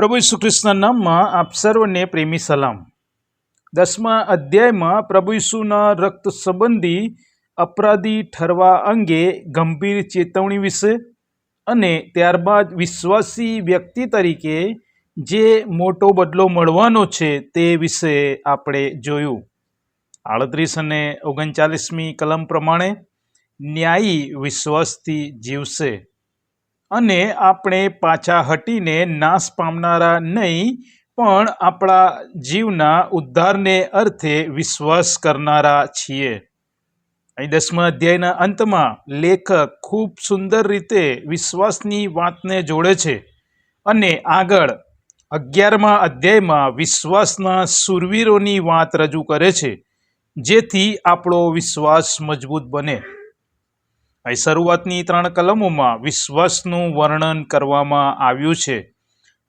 પ્રભુ ઈસુ ખ્રિસ્તના નામમાં આપ સર્વને પ્રેમી સલામ. દસમા અધ્યાયમાં પ્રભુ ઈસુના રક્ત સંબંધી અપરાધી ઠરવા અંગે ગંભીર ચેતવણી વિશે અને ત્યારબાદ વિશ્વાસી વ્યક્તિ તરીકે જે મોટો બદલો મળવાનો છે તે વિશે આપણે જોયું. આડત્રીસ અને ઓગણચાલીસમી કલમ પ્રમાણે ન્યાયી વિશ્વાસથી જીવશે. અને આપણે પાછા હટીને નાશ પામનારા નહીં, પણ આપણા જીવના ઉદ્ધારને અર્થે વિશ્વાસ કરનારા છીએ. અહીં દસમા અધ્યાયના અંતમાં લેખક ખૂબ સુંદર રીતે વિશ્વાસની વાતને જોડે છે અને આગળ અગિયારમા અધ્યાયમાં વિશ્વાસના સુરવીરોની વાત રજૂ કરે છે, જેથી આપણો વિશ્વાસ મજબૂત બને. અહીં શરૂઆતની ત્રણ કલમોમાં વિશ્વાસનું વર્ણન કરવામાં આવ્યું છે.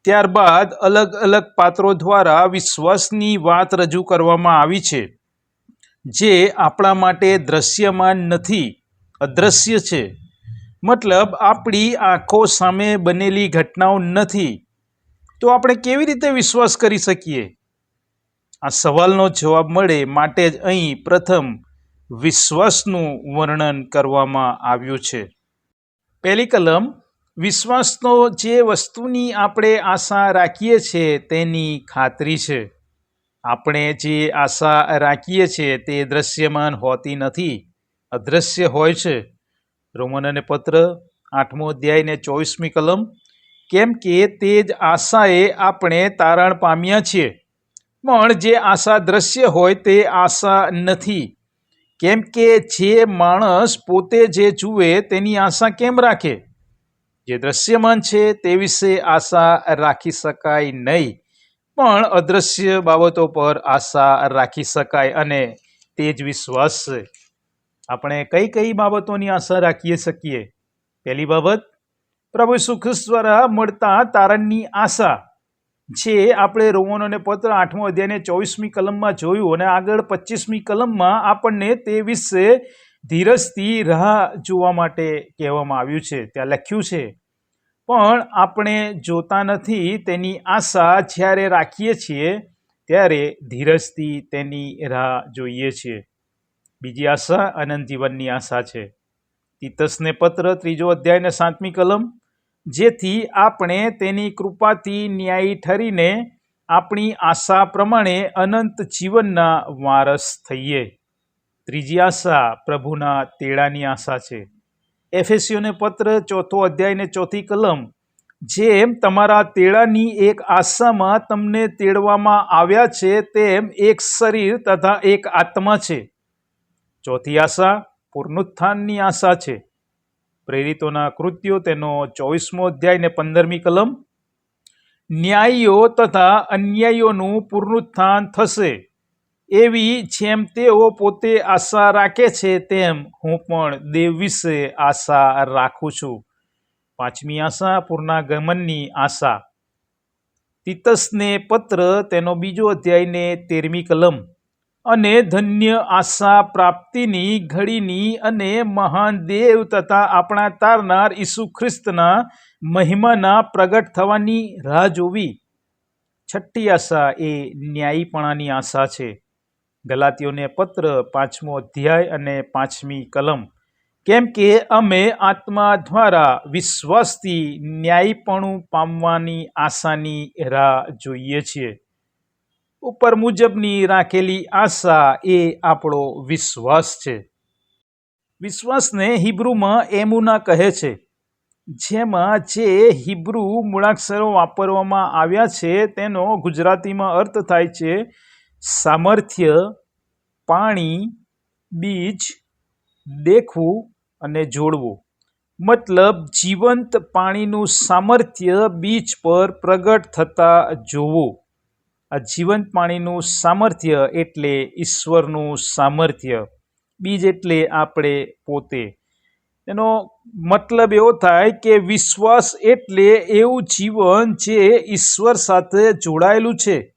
ત્યારબાદ અલગ અલગ પાત્રો દ્વારા વિશ્વાસની વાત રજૂ કરવામાં આવી છે, જે આપણા માટે દ્રશ્યમાન નથી, અદ્રશ્ય છે. મતલબ આપણી આંખો સામે બનેલી ઘટનાઓ નથી. તો આપણે કેવી રીતે વિશ્વાસ કરી શકીએ? આ સવાલનો જવાબ મળે માટે જ અહીં પ્રથમ વિશ્વાસનું વર્ણન કરવામાં આવ્યું છે. પહેલી કલમ, વિશ્વાસનો જે વસ્તુની આપણે આશા રાખીએ છીએ તેની ખાતરી છે. આપણે જે આશા રાખીએ છીએ તે દ્રશ્યમાન હોતી નથી, અદ્રશ્ય હોય છે. રોમન અને પત્ર, આઠમો અધ્યાય ને ચોવીસમી કલમ, કેમ કે તે જ આશાએ આપણે તારણ પામ્યા છીએ. પણ જે આશા દ્રશ્ય હોય તે આશા નથી. કેમ કે જે માણસ પોતે જે જુએ તેની આશા કેમ રાખે? જે દ્રશ્યમાન છે તે વિશે આશા રાખી શકાય નહીં. પણ અદ્રશ્ય બાબતો પર આશા રાખી શકાય અને તે જ વિશ્વાસ છે. આપણે કઈ કઈ બાબતોની આશા રાખી શકીએ? પહેલી બાબત, પ્રભુ સુખ દ્વારા મળતા તારણની આશા. જે આપણે રોમનોને પત્ર આઠમો અધ્યાયને ચોવીસમી કલમમાં જોયું અને આગળ પચીસમી કલમમાં આપણને તે વિશે ધીરજથી રાહ જોવા માટે કહેવામાં આવ્યું છે. ત્યાં લખ્યું છે, પણ આપણે જોતા નથી તેની આશા જ્યારે રાખીએ છીએ ત્યારે ધીરજથી તેની રાહ જોઈએ છીએ. બીજી આશા અનંત જીવનની આશા છે. તીતસને પત્ર ત્રીજો અધ્યાય ને સાતમી કલમ જેથી આપણે તેની કૃપાથી ન્યાયી ઠરીને આપણી આશા પ્રમાણે અનંત જીવનના વારસ થઈએ. ત્રીજી આશા પ્રભુના તેડાની આશા છે. એફએસીઓને પત્ર, ચોથો અધ્યાયને ચોથી કલમ, જેમ તમારા તેડાની એક આશામાં તમને તેડવામાં આવ્યા છે, તેમ એક શરીર તથા એક આત્મા છે. ચોથી આશા પૂર્ણોત્થાનની આશા છે. પ્રેરિતોના કૃત્યો તેનો ચોવીસમો અધ્યાય ને પંદરમી કલમ. ન્યાયીઓ તથા અન્યાયીઓનું પુનરુત્થાન થશે. એવી જેમ તેઓ પોતે આશા રાખે છે, તેમ હું પણ દેવ વિશે આશા રાખું છું. પાંચમી આશા, પૂર્ણાગમનની આશા. તિતસને પત્ર, તેનો બીજો અધ્યાયને તેરમી કલમ. અને ધન્ય આશા પ્રાપ્તિની ઘડીની અને મહાન દેવ તથા આપણા તારનાર ઈસુ ખ્રિસ્તના મહિમાના પ્રગટ થવાની રાહ જોવી. છઠ્ઠી આશા એ ન્યાયીપણાની આશા છે. ગલાતીઓને પત્ર પાંચમો અધ્યાય અને પાંચમી કલમ. કેમ કે અમે આત્મા દ્વારા વિશ્વાસથી ન્યાયીપણું પામવાની આશાની રાહ જોઈએ છીએ. ઉપર મુજબની રાખેલી આશા એ આપણો વિશ્વાસ છે. વિશ્વાસને હિબ્રુમાં એમુના કહે છે, જેમાં જે હિબ્રુ મૂળાક્ષરો વાપરવામાં આવ્યા છે તેનો ગુજરાતીમાં અર્થ થાય છે, સામર્થ્ય, પાણી, બીજ, દેખવું અને જોડવું. મતલબ જીવંત પાણીનું સામર્થ્ય બીજ પર પ્રગટ થતા જોવું. આ જીવંત પાણીનું સામર્થ્ય એટલે ઈશ્વરનું સામર્થ્ય. બીજ એટલે આપણે પોતે. એનો મતલબ એવો થાય કે વિશ્વાસ એટલે એવું જીવન જે ઈશ્વર સાથે જોડાયેલું છે.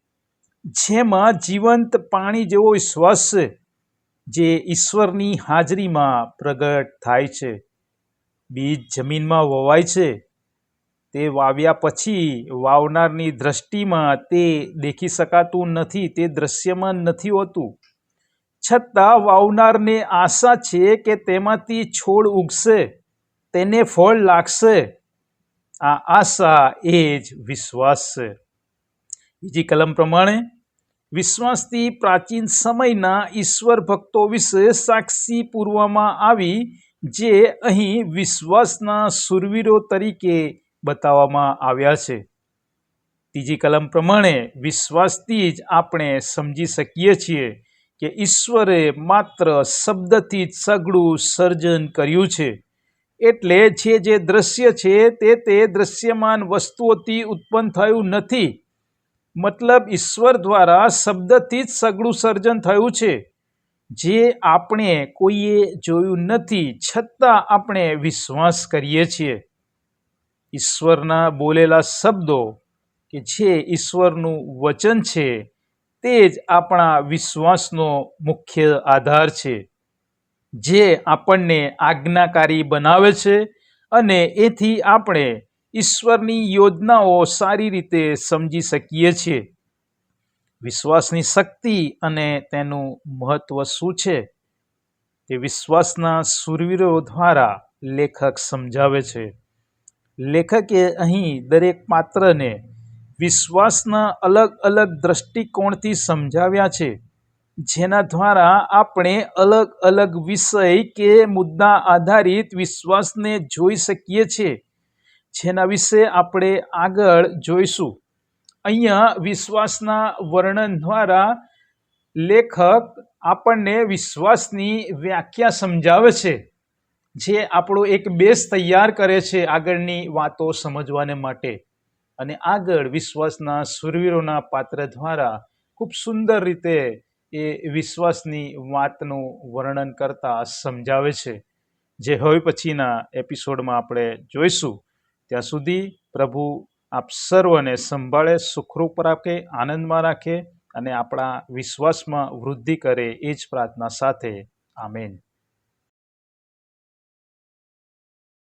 જેમાં જીવંત પાણી જેવો વિશ્વાસ જે ઈશ્વરની હાજરીમાં પ્રગટ થાય છે. બીજ જમીનમાં વવાય છે તે વાવ્યા પછી વાવનારની દ્રષ્ટિમાં તે દેખી શકાતું નથી, તે દ્રશ્યમાન નથી હોતું. છતાં વાવનારને આશા છે કે તેમાંથી છોડ ઉગશે, તેને ફળ લાગશે. આ આશા એ જ વિશ્વાસ છે. બીજી કલમ પ્રમાણે, વિશ્વાસથી પ્રાચીન સમયના ઈશ્વર ભક્તો વિશે સાક્ષી પૂરવામાં આવી, જે અહીં વિશ્વાસના સુરવીરો તરીકે બતાવવામાં આવ્યા છે. ત્રીજી કલમ પ્રમાણે વિશ્વાસથી જ આપણે સમજી શકીએ છીએ કે ઈશ્વરે માત્ર શબ્દથી જ સઘળું સર્જન કર્યું છે. એટલે જે જે દ્રશ્ય છે તે તે દ્રશ્યમાન વસ્તુઓથી ઉત્પન્ન થયું નથી. મતલબ ઈશ્વર દ્વારા શબ્દથી જ સઘળું સર્જન થયું છે. જે આપણે કોઈએ જોયું નથી છતાં આપણે વિશ્વાસ કરીએ છીએ. ઈશ્વરના બોલેલા શબ્દો કે જે ઈશ્વરનું વચન છે, તે જ આપણા વિશ્વાસનો મુખ્ય આધાર છે. જે આપણને આજ્ઞાકારી બનાવે છે અને એથી આપણે ઈશ્વરની યોજનાઓ સારી રીતે સમજી શકીએ છીએ. વિશ્વાસની શક્તિ અને તેનું મહત્વ શું છે? તે વિશ્વાસના સુરવીરો દ્વારા લેખક સમજાવે છે. લેખકે અહીં દરેક પાત્રને વિશ્વાસના અલગ અલગ દ્રષ્ટિકોણથી સમજાવ્યા છે, જેના દ્વારા આપણે અલગ અલગ વિષય કે મુદ્દા આધારિત વિશ્વાસને જોઈ શકીએ છીએ, જેના વિશે આપણે આગળ જોઈશું. અહીંયા વિશ્વાસના વર્ણન દ્વારા લેખક આપણને વિશ્વાસની વ્યાખ્યા સમજાવે છે. જે આપણો એક બેસ તૈયાર કરે છે આગળની વાતો સમજવાને માટે. અને આગળ વિશ્વાસના સુરવીરોના પાત્ર દ્વારા ખૂબ સુંદર રીતે એ વિશ્વાસની વાતનું વર્ણન કરતા સમજાવે છે. જે હવે પછીના એપિસોડમાં આપણે જોઈશું. ત્યાં સુધી પ્રભુ આપ સર્વને સંભાળે, સુખરૂપ રાખે, આનંદમાં રાખે અને આપણા વિશ્વાસમાં વૃદ્ધિ કરે એ જ પ્રાર્થના સાથે. આમેન.